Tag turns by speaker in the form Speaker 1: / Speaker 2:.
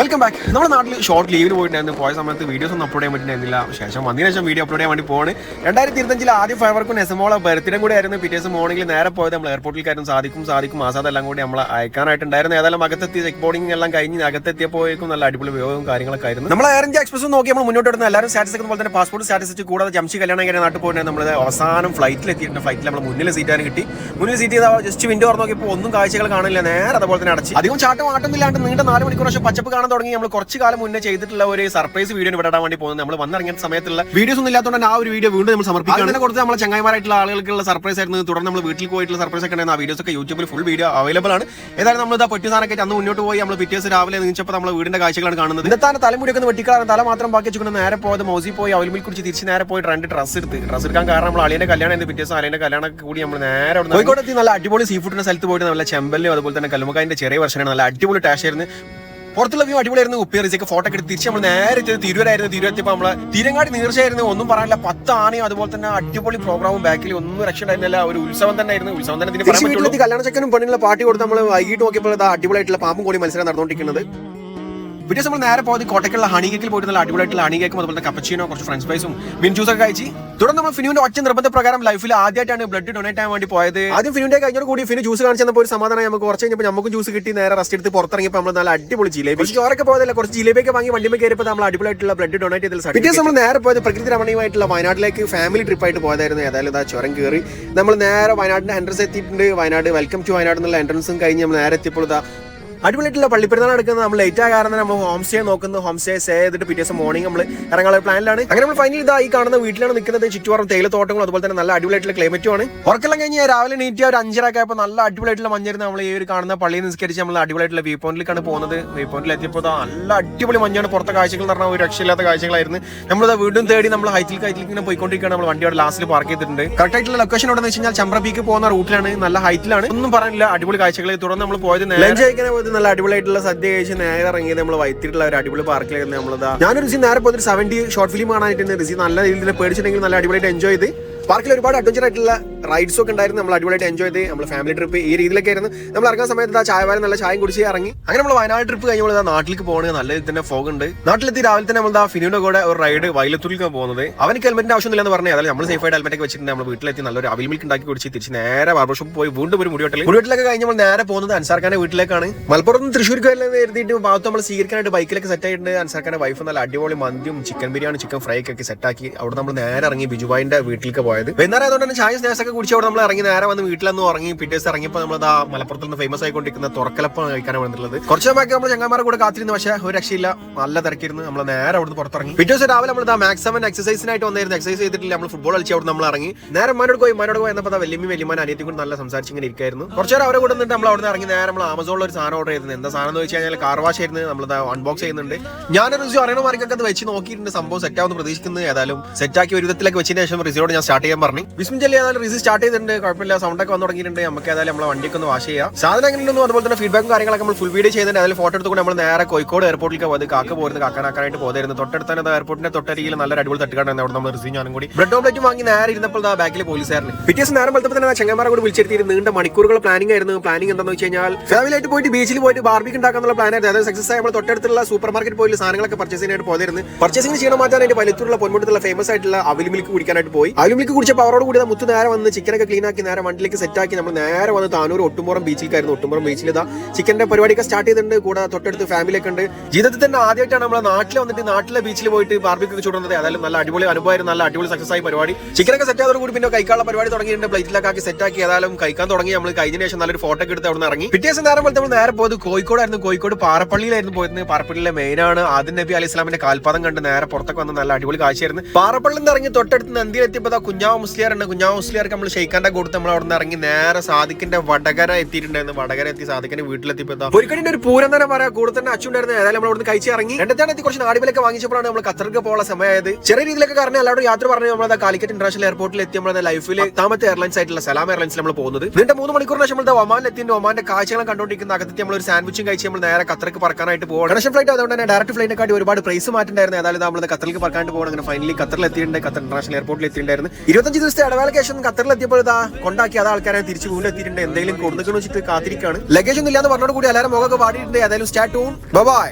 Speaker 1: Welcome back നമ്മുടെ നാട്ടിൽ short ലീവിന് പോയിട്ടുണ്ടായിരുന്നു. പോയ സമയത്ത് വീഡിയോസ് ഒന്നും അപ്ലോഡ് ചെയ്യാൻ പറ്റുന്നില്ല ശേഷം വന്നതിന് ശേഷം വീഡിയോ അപ്ലോഡ് ചെയ്യാൻ വേണ്ടി പോണ് രണ്ടായിരത്തി ഇരുപത്തഞ്ചിൽ ആദ്യം ഫൈവർക്കും എസ്എമോളെ ബർത്ത്ഡേ കൂടെ ആയിരുന്നു. പിറ്റേ ദിവസം മോർണിംഗിൽ നേരെ പോയത് നമ്മൾ എയർപോർട്ടിൽ കാര്യം സാധിക്കും സാധിക്കും ആസാദ് എല്ലാം കൂടി നമ്മൾ അയക്കാനായിട്ടുണ്ടായിരുന്നു. ഏതായാലും അകത്തെത്തി ചെക്ക് ബോർഡിംഗ് എല്ലാം കഴിഞ്ഞ് അകത്തെത്തിയപ്പോഴേക്കും നല്ല അടിപൊളി ഉപയോഗവും കാര്യങ്ങളൊക്കെ ആയിരുന്നു. നമ്മൾ എയർ ഇന്ത്യ എക്സ്പ്രസ് നോക്കി നമ്മൾ മുന്നോട്ട് വരുന്ന എല്ലാവരും സ്റ്റാറ്റസ് പോലെ തന്നെ പാസ്പോർട്ട് സ്റ്റാറ്റസ് കൂടാതെ ജംഷി കല്യാണം കഴിഞ്ഞ നാട്ടിൽ പോയിട്ട് നമ്മൾ അവസാനം ഫ്ലൈറ്റിൽ എത്തിയിട്ടുണ്ട്. ഫ്ലൈറ്റിൽ നമ്മൾ മുന്നിൽ സീറ്റാണ് കിട്ടി. മുന്നിൽ സീറ്റ് ചെയ്താൽ ജസ്റ്റ് വിൻഡോ തുറന്ന് നോക്കിയപ്പോൾ ഒന്നും കാഴ്ചകൾ കാണില്ല. നേരെ അതുപോലെ തന്നെ അടച്ച്. അധികം ചാട്ടം ആട്ടമില്ലാണ്ട് നീണ്ട നാല് മണിക്കൂർ പക്ഷേ പച്ചപ്പ് കാണാൻ തുടങ്ങി നമ്മൾ കുറച്ച് കാലം മുന്നേ ചെയ്തിട്ടുള്ള ഒരു സർപ്രൈസ് വീഡിയോ ഇവിടെ ഇടാൻ വേണ്ടി പോകുന്നത്. നമ്മൾ വന്നിറങ്ങിയ സമയത്തുള്ള വീഡിയോസ് ഒന്നും ഇല്ലാത്തതുകൊണ്ട് ആ ഒരു വീഡിയോ വീണ്ടും നമ്മൾ സമർപ്പിക്കുകയാണ്. അതിനെ കൊടുത്ത് നമ്മൾ ചങ്ങായിമാരായിട്ടുള്ള ആളുകൾക്കുള്ള സർപ്രൈസ് ആയിരുന്നു. തുടർന്ന് നമ്മൾ വീട്ടിൽ പോയിട്ടുള്ള സർപ്രൈസ് ഒക്കെ ഉണ്ടായിരുന്നു. ആ വീഡിയോസ് ഒക്കെ യൂട്യൂബിൽ ഫുൾ വീഡിയോ അവൈലബിൾ ആണ്. ഏതായാലും നമ്മൾ ഇതാ പൊട്ടി സാധനമൊക്കെ അന്ന് മുന്നോട്ട് പോയി. നമ്മൾ പിറ്റേസ് രാവിലെ നീച്ചപ്പോൾ നമ്മൾ വീടിന്റെ കാഴ്ചകളാണ് കാണുന്നത്. ഇന്നത്തെ തലമുടിയൊക്കെ ഒക്കെ വെട്ടിക്കാറ് തല മാത്രം ബാക്കി വെച്ചുകൊണ്ട് നേരെ പോയത് മൗസി പോയി അവൽമിൽ കുറിച്ച് തിരിച്ച് നേരെ പോയി രണ്ട് ഡ്രസ്സ് എടുത്ത്. ഡ്രസ്സ് എടുക്കാൻ കാരണം നമ്മൾ അളിയന്റെ കല്യാണം പിറ്റേസ് അളിയന്റെ കല്യാണം കൂടി നമ്മൾ നേരെ അവിടുന്ന് കോഴിക്കോട് എത്തി നല്ല അടിപൊളി സീ ഫുഡിന്റെ സ്ഥലത്ത് പോയിട്ട് നല്ല ചെമ്പലും അതുപോലെ തന്നെ കല്ലുമക്കാന്റെ ചെറിയ വർഷനാണ് നല്ല അടിപൊളി ടാഷ് ആയിരുന്നു. പുറത്തുള്ള വ്യൂ അടിപൊളിയായിരുന്നു. ഉപ്പേറിച്ചൊക്കെ ഫോട്ടോ എടുത്ത് തിരിച്ച് നമ്മൾ നേരെ എത്തിയത് തിരുവരായിരുന്നു തിരുവരത്തിയപ്പോൾ നമ്മൾ തിരങ്ങാടി നീർച്ചയായിരുന്നു. ഒന്നും പറയാനില്ല. പത്ത് ആനയും അതുപോലെ തന്നെ അടിപൊളി പ്രോഗ്രാമും ബാക്കിൽ ഒന്നും രക്ഷ ഉണ്ടായിരുന്നില്ല ഒരു ഉത്സവം തന്നെ ആയിരുന്നു ഉത്സവം തന്നെ ഇതിന് പറയാൻ പറ്റുള്ളൂ. കല്യാണ ചെക്കനും പെണ്ണിനുള്ള പാർട്ടി കൊടുത്ത് നമ്മൾ വൈകിട്ട് നോക്കിയപ്പോൾ അടിപൊളിയായിട്ടുള്ള പാമ്പും കൂടി മത്സരം നടന്നുകൊണ്ടിരിക്കുന്നത് വീഡിയോസ് നമ്മൾ നേരെ പോയത് കോട്ടയ്ക്കുള്ള ഹണി കേക്കിൽ പോയിട്ട് നല്ല അടിപൊളിയായിട്ടുള്ള ഹണി കേക്കും അതുപോലെ കപ്പച്ചീനോ കുറച്ച് ഫ്രഞ്ച് ഫ്രൈസും മിൻ ജ്യൂസ് ഒക്കെ കഴിച്ച്. തുടർന്ന് നമ്മൾ ഫിനുവിന്റെ ഒറ്റ നിർബന്ധ പ്രകാരം ലൈഫിൽ ആദ്യമായിട്ടാണ് ബ്ലഡ് ഡൊണേറ്റ് ചെയ്യാൻ വേണ്ടി പോയത്. ആദ്യം ഫിനുവിന്റെ കഴിഞ്ഞോട് കൂടി ഫിനു ജ്യൂസ് കാണിച്ചപ്പോൾ ഒരു സമാധാനം നമുക്ക് കുറച്ച് കഴിഞ്ഞപ്പോൾ നമുക്ക് ജ്യൂസ് കിട്ടി നേരെ റെസ്റ്റ് എടുത്ത് പുറത്തിറങ്ങിയപ്പോൾ നമ്മൾ നല്ല അടിപൊളി ജിലേബി. ചോറൊക്കെ പോയതല്ല? കുറച്ച് ജിലേബിയൊക്കെ വാങ്ങി വണ്ടിമേ കയറിയപ്പോൾ നമ്മൾ അടിപൊളിയായിട്ടുള്ള ബ്ലഡ് ഡൊണേറ്റ് ചെയ്തതിൽ പിറ്റേ നമ്മൾ നേരെ പോയത് പ്രകൃതി രമണീയമായിട്ടുള്ള വയനാട്ടിലേക്ക് ഫാമിലി ട്രിപ്പ് ആയിട്ട് പോയതായിരുന്നു. ഏതായാലും ഇതാ ചുരം കയറി നമ്മൾ നേരെ വയനാടിന്റെ എൻട്രൻസ് എത്തിയിട്ടുണ്ട്. വയനാട് വെൽക്കം ടു വയനാട് എന്നുള്ള എൻട്രൻസും കഴിഞ്ഞ് നമ്മൾ നേരെ എത്തിയപ്പോൾ ഇതാ അടിപൊളിയായിട്ടുള്ള പള്ളിപ്പെരുന്നാൾ എടുക്കുന്നത് നമ്മൾ ലേറ്റ് ആയ കാരണം നമ്മൾ ഹോം സ്റ്റേ നോക്കുന്നു. ഹോം സ്റ്റേ സ്റ്റേ ചെയ്തിട്ട് പിറ്റേ ദിവസം മോർണിംഗ് നമ്മൾ ഇറങ്ങാനുള്ള പ്ലാനിലാണ് അങ്ങനെ നമ്മൾ ഫൈനലി ഇതാ ഈ കാണുന്ന വീട്ടിലാണ് നിൽക്കുന്നത്. ചുറ്റുപാറും തേയിലത്തോട്ടങ്ങളും അതുപോലെ തന്നെ നല്ല അടിപൊളിയായിട്ടുള്ള ക്ലൈമറ്റും ആണ്. ഉറക്കെല്ലാം കഴിഞ്ഞ് രാവിലെ നീറ്റ് ഒരു അഞ്ചരയൊക്കെ ആയപ്പോൾ നല്ല അടിപൊളിയായിട്ടുള്ള മഞ്ഞായിരുന്നു നമ്മൾ ഈ ഒരു കാണുന്ന പള്ളിയിൽ നിസ്കരിച്ച് നമ്മൾ അടിപൊളിയായിട്ടുള്ള വ്യൂ പോയിന്റിലേക്കാണ് പോകുന്നത്. വ്യൂ പോയിന്റിൽ എത്തിയപ്പോൾ നല്ല അടിപൊളി മഞ്ഞാണ്. പുറത്തെ കാഴ്ചകൾ എന്ന് പറഞ്ഞാൽ ഒരു രക്ഷയില്ലാത്ത കാഴ്ചകളായിരുന്നു. നമ്മളിത് വീണ്ടും തേടി നമ്മൾ ഹൈറ്റിൽ ഹൈറ്റിൽ ഇങ്ങനെ പോയിക്കൊണ്ടിരിക്കുകയാണ്. നമ്മൾ വണ്ടി അവിടെ ലാസ്റ്റിൽ പാർക്ക് ചെയ്തിട്ടുണ്ട്. കറക്റ്റ് ആയിട്ടുള്ള ലൊക്കേഷൻ എവിടെ വെച്ച് കഴിഞ്ഞാൽ ചമ്പ്ര പീക്ക് പോകുന്ന റൂട്ടിലാണ് നല്ല ഹൈറ്റിലാണ് ഒന്നും പറയാനില്ല. അടിപൊളി കാഴ്ചകളെ തുടർന്ന് നമ്മൾ പോയത് ലഞ്ച് കഴിക്കാൻ പോയത് നല്ല അടിപൊളിയായിട്ടുള്ള സദ്യ കഴിച്ച് നേരെ ഇറങ്ങിയത് നമ്മൾ വൈത്തിട്ടുള്ള ഒരു അടിപൊളി പാർക്കിലേക്ക് നമ്മളിതാ. ഞാനൊരു റിസി നേരെ പോയിട്ട് സെവന്റി ഷോർട്ട് ഫിലിം കാണാനായിട്ട് റിസി നല്ല രീതിയിൽ പേടിച്ചിട്ടുണ്ടെങ്കിൽ നല്ല അടിപൊളിയായിട്ട് എൻജോയ് ചെയ്ത്. പാർക്കിൽ ഒരുപാട് അഡ്വഞ്ചർ ആയിട്ടുള്ള റൈഡ്സ് ഒക്കെ ഉണ്ടായിരുന്നു. നമ്മൾ അടിപൊളിയായിട്ട് എൻജോയ് ചെയ്ത് നമ്മൾ ഫാമിലി ട്രിപ്പ് ഈ രീതിയിലൊക്കെ ആയിരുന്നു. നമ്മൾ ഇറങ്ങുന്ന സമയത്ത് ആ ചായ വാരം നല്ല ചായം കുടിച്ച് ഇറങ്ങി. അങ്ങനെ നമ്മൾ വയനാട് ട്രിപ്പ് കഴിഞ്ഞപ്പോൾ ഇതാ നാട്ടിലേക്ക് പോകുന്നത് നല്ല രീതിയിൽ തന്നെ ഫോഗ് ഉണ്ട്. നാട്ടിലെത്തി രാവിലെ തന്നെ നമ്മൾ ഫിനുവിന്റെ കൂടെ ഒരു റൈഡ് വൈലത്തൂരിലേക്കാണ് പോകുന്നത്. അവർക്ക് ഹെൽമെറ്റിന്റെ ആവശ്യമില്ല എന്ന് പറഞ്ഞു. അതായത് നമ്മൾ സേഫ് ആയിട്ട് ഹെൽമെറ്റ് ഒക്കെ വെച്ചിട്ടുണ്ട്. നമ്മൾ വീട്ടിലെത്തി നല്ലൊരു അവിൽ മിൽക്ക് ഉണ്ടാക്കി കുടിച്ച് തിരിച്ച് നേരെ ബാർബർ ഷോപ്പ് പോയി വീണ്ടും ഒരു മുടിവെട്ടിൽ കഴിഞ്ഞ് നമ്മൾ നേരെ പോകുന്നത് അൻസാർഖാന്റെ വീട്ടിലേക്കാണ്. മലപ്പുറത്ത് തൃശ്ശൂർ തൃശ്ശൂർക്ക് വരുന്നത് എഴുതിയിട്ട് ഭാഗത്ത് നമ്മൾ സ്വീകരിക്കാനായിട്ട് ബൈക്കിലൊക്കെ സെറ്റ് ആയിട്ടുണ്ട്. അൻസാർഖാന്റെ വൈഫ് നല്ല അടിപൊളി മന്തിയും ചിക്കൻ ബിരിയാണി ചിക്കൻ ഫ്രൈ ഒക്കെ സെറ്റ് ആക്കി അവിടെ നമ്മൾ നേരെ ഇറങ്ങി ബിജുബായിന്റെ വീട്ടിലേക്ക് പോയത്. വൈകുന്നേരം അതുകൊണ്ട് തന്നെ ചായ സ്നാക്സ് കുടിച്ച് അവിടെ നമ്മൾ ഇറങ്ങി നേരെ വന്ന് വീട്ടിലൊന്നും ഉറങ്ങി പിറ്റേസ് ഇറങ്ങിയപ്പോൾ നമ്മൾ ആ മലപ്പുറത്ത് നിന്ന് ഫേമസ് ആയിക്കൊണ്ടിരിക്കുന്ന തുറക്കലപ്പം കഴിക്കാനാണ് വന്നിട്ടുള്ളത്. കുറച്ച് ബാക്കി നമ്മൾ ചങ്ങന്മാരെ കൂടെ കാത്തിരുന്നു പക്ഷേ ഒരു രക്ഷയില്ല. നല്ല തിരക്കിരുന്നു. നമ്മൾ നേരെ അവിടുന്ന് പുറത്തിറങ്ങി. പിറ്റേ ദിവസം രാവിലെ നമ്മൾ മാക്സിമം എക്സസൈസിനായിട്ട് വന്നായിരുന്നു. എക്സസൈസ് ചെയ്തിട്ടില്ല. നമ്മൾ ഫുട്ബോൾ കളിച്ച് അവിടെ നമ്മൾ ഇറങ്ങി. നേരെ മനോട് പോയി. മനോട് പോയി എന്നപ്പോൾ വലിയ വലിയമാൻ അനിയത്തി കൂടി നല്ല സംസാരിച്ച് ഇങ്ങനെ ഇരിക്കായിരുന്നു. കുറച്ച് നേരം അവരെ കൂടെ നിന്നിട്ട് നമ്മൾ അവിടെ ഇറങ്ങി നേരെ നമ്മൾ ആമസോണിൽ ഒരു സാധനം ഓർഡർ ചെയ്തിരുന്നു. എന്താ സാധനം എന്ന് വെച്ച് കഴിഞ്ഞാൽ കാർ വാഷ് ആയിരുന്നു. നമ്മൾ അൺബോക്സ് ചെയ്യുന്നുണ്ട്. ഞാനൊരു റിസ്യൂ അറിയണ മാർക്കൊക്കെ അത് വെച്ച് നോക്കിയിട്ടുണ്ട്. സംഭവം സെറ്റ് ആവുന്ന പ്രതീക്ഷിക്കുന്നത് ഏതായാലും സെറ്റ് ആക്കി ഒരു വിധത്തിലേക്ക് വെച്ചതിന് ശേഷം റിസിയോട് ഞാൻ സ്റ്റാർട്ട് ചെയ്യാൻ പറഞ്ഞു. വിസ്മിൻ ചെല്ലി ഏതായാലും സ്റ്റാർട്ട് ചെയ്തിട്ടുണ്ട്. കുഴപ്പമില്ല. സൗണ്ട് ഒക്കെ വന്നു തുടങ്ങിയിട്ടുണ്ട്. നമുക്ക് ഏതായാലും നമ്മളെ വണ്ടിക്ക് ഒന്ന് വാഷ് ചെയ്യാം. സാധനം ഒന്നും അതുപോലെ തന്നെ ഫീഡ്ബാക്കും കാര്യങ്ങളൊക്കെ നമ്മൾ ഫുൾ വീഡിയോ ചെയ്തിട്ടുണ്ട് അതിൽ ഫോട്ടോ എടുത്തുകൊണ്ട് നമ്മൾ നേരെ കോഴിക്കോട് എയർപോർട്ടിലേക്ക് പോയത് കാക്ക പോരുന്നത് കാക്കാനാക്കാനായിട്ട് പോയിരുന്നു തൊട്ടടുത്ത് എയർപോർട്ടിന്റെ തൊട്ടരികിൽ നല്ല അടിപൊളി തട്ടുകാണ് അവിടെ നമ്മൾ റിസീവ് ഞാനും കൂടി. ബ്രെഡ് ഓംലെറ്റ് വാങ്ങി നേരെ ഇരുന്നപ്പോൾ ബാക്കിൽ പോലീസുകാരന് പിറ്റേസ് നേരം പോലത്തെ തന്നെ ചെങ്ങന്മാരെ കൂടി വിളിച്ചിരുത്തി നീണ്ട മണിക്കൂറുകൾ പ്ലാനിംഗ് ആയിരുന്നു. പ്ലാനിംഗ് എന്താണെന്ന് വെച്ച് കഴിഞ്ഞാൽ ഫാമിലി ആയിട്ട് പോയിട്ട് ബീച്ചിൽ പോയിട്ട് ബാർബിക്ക് ഉണ്ടാക്കാനുള്ള പ്ലാൻ ആയിരുന്നു. അതായത് സക്സസ് ആയി നമ്മൾ തൊട്ടടുത്തുള്ള സൂപ്പർ മാർക്കറ്റ് പോയിട്ട് സാധനങ്ങളൊക്കെ പർച്ചേസ് ചെയ്യാനായിട്ട് പോയിരുന്നു പർച്ചേസിംഗ് ചെയ്യണം മാറ്റാനായിട്ട് പലത്തൂരുള്ള ഫേമസ് ആയിട്ടുള്ള അവിൽ മിൽക്ക് കുടിക്കാനായിട്ട് പോയി. അവിൽ മിൽക്ക് പവറോട് കൂടി മുത്തു നേരെ വന്ന് ചിക്കനൊക്കെ ക്ലീൻ ആക്കി നേരെ വണ്ടിയിലേക്ക് സെറ്റ് ആക്കി നമ്മൾ നേരെ വന്ന് താനൂർ ഒട്ടുമ്പുറം ബീച്ചിലേക്കായിരുന്നു ഒട്ടുമ്പുറം ബീച്ചിൽ ഇതാ ചിക്കന്റെ പരിപാടിയൊക്കെ സ്റ്റാർട്ട് ചെയ്തിട്ടുണ്ട്. കൂടെ തൊട്ടടുത്ത് ഫാമിലി ഒക്കെ ഉണ്ട്. ജീവിതത്തിൽ തന്നെ ആദ്യമായിട്ടാണ് നമ്മൾ നാട്ടിൽ വന്നിട്ട് നാട്ടിലെ ബീച്ചിൽ പോയിട്ട് ബാർബിക്കൊക്കെ ചൂടുന്നത്. അതായത് നല്ല അടിപൊളി അനുഭവമായിരുന്നു. നല്ല അടിപൊളി സക്സസ് ആയി പരിപാടി. ചിക്കനൊക്കെ സെറ്റ് ആയതോട് കൂടി പിന്നെ കഴിക്കാനുള്ള പരിപാടി തുടങ്ങിയിട്ടുണ്ട്. പ്ലേറ്റിലൊക്കെ ആക്കി സെറ്റ് ആക്കി ഏതായാലും കഴിക്കാൻ തുടങ്ങി. നമ്മൾ കഴിഞ്ഞ ശേഷം നല്ലൊരു ഫോട്ടോ ഒക്കെ എടുത്ത് അവിടെ ഇറങ്ങി. പിറ്റേ ദിവസം നേരം പോലെ നമ്മൾ നേരെ പോയത് കോഴിക്കോടായിരുന്നു. കോഴിക്കോട് പാറപ്പള്ളിയിലായിരുന്നു പോയിരുന്നത്. പാറപ്പള്ളിയിലെ മെയിൻ ആണ്. ആദ്യ നബി അലി ഇസ്ലാമിന്റെ കാൽപാദം കണ്ട് നേരെ പുറത്തൊക്കെ വന്ന് നല്ല അടിപൊളി കാഴ്ചയായിരുന്നു. പാറപ്പള്ളിയിൽ നിന്ന് ഇറങ്ങി തൊട്ടടുത്ത് ദാ കുഞ്ഞാവ് മുസ്ലിയാർ ഉണ്ട്. കുഞ്ഞാവ് മുസ്ലിയാർക്ക് നമ്മൾ ഷെയ്ഖാന്റെ കൊടുത്ത് നമ്മൾ അവിടെ നിന്ന് ഇറങ്ങി നേരെ സാധിക്കിന്റെ വടകര എത്തിയിട്ടുണ്ടായിരുന്നു. വടകര എത്തി സാദിഖിന്റെ വീട്ടിലെത്തിയപ്പോൾ ഒരിക്കലിന്റെ ഒരിക്കലും ഒരു പൂരം തന്നെ പറയാം. കൂടെ തന്നെ അച്ഛണ്ടായിരുന്നു ഏതായാലും നമ്മൾ അവിടെ കഴിച്ച് ഇറങ്ങി. രണ്ടത്താണ് എത്തി കുറച്ച് നാടുകളൊക്കെ വാങ്ങിച്ചപ്പോഴാണ് നമ്മൾ ഖത്തർക്ക് പോകാനുള്ള സമയമായത്. ചെറിയ രീതിയിലൊക്കെ കാരണം എല്ലാവരും യാത്ര പറഞ്ഞു നമ്മൾ കാലിക്കറ്റ് ഇന്റർനാഷണൽ എയർപോർട്ടിൽ എത്തി. നമ്മുടെ ലൈഫിൽ താമത്തെ എയർലൈൻസ് ആയിട്ടുള്ള സലാം എയർലൈൻസ് നമ്മൾ പോകുന്നത്. നീണ്ട മൂന്ന് മണിക്കൂറിന് ശേഷം നമ്മൾ ഒമാനിൽ എത്തിയിട്ട് ഒമാന്റെ കാഴ്ചകൾ കണ്ടുകൊണ്ടിരിക്കുന്ന അകത്തെത്തി നമ്മൾ ഒരു സാൻഡ്വിച്ചും കഴിച്ച് നമ്മൾ നേരെ ഖത്തർക്ക് പറക്കാനായിട്ട് പോകും കണക്ഷൻ ഫ്ലൈറ്റ് അതുകൊണ്ട് തന്നെ ഡയറക്റ്റ് കാട്ടി ഒരുപാട് പ്രൈസ് മാറ്റുണ്ടായിരുന്നു. ഏതായാലും നമ്മൾ ഖത്തറിലേക്ക് പറക്കാണ്ട് പോകണം അങ്ങനെ ഫൈനലി ഖത്തറിൽ എത്തിയിട്ടുണ്ട്. ഖത്തർ ഇന്റർനാഷണൽ എയർപോർട്ടിൽ എത്തിയിട്ടുണ്ടായിരുന്നു. ഇരുപത്തഞ്ച് ദിവസത്തെ ഇടവേളയ്ക്ക് ഖത്തറിൽ ഇതാ കൊണ്ടാക്കി അത് ആൾക്കാരെ തിരിച്ചു വീണ്ടും എത്തിയിട്ടുണ്ട്. എന്തെങ്കിലും കൊടുക്കണമെന്ന് വെച്ചിട്ട് കാത്തിരിക്കാണ്. ലഗേജ് ഒന്നും ഇല്ലാന്ന് പറഞ്ഞോട് കൂടി എല്ലാവരും മുഖമൊക്കെ പാടിയിട്ടുണ്ട് ഏതായാലും സ്റ്റാർട്ട് ബൈ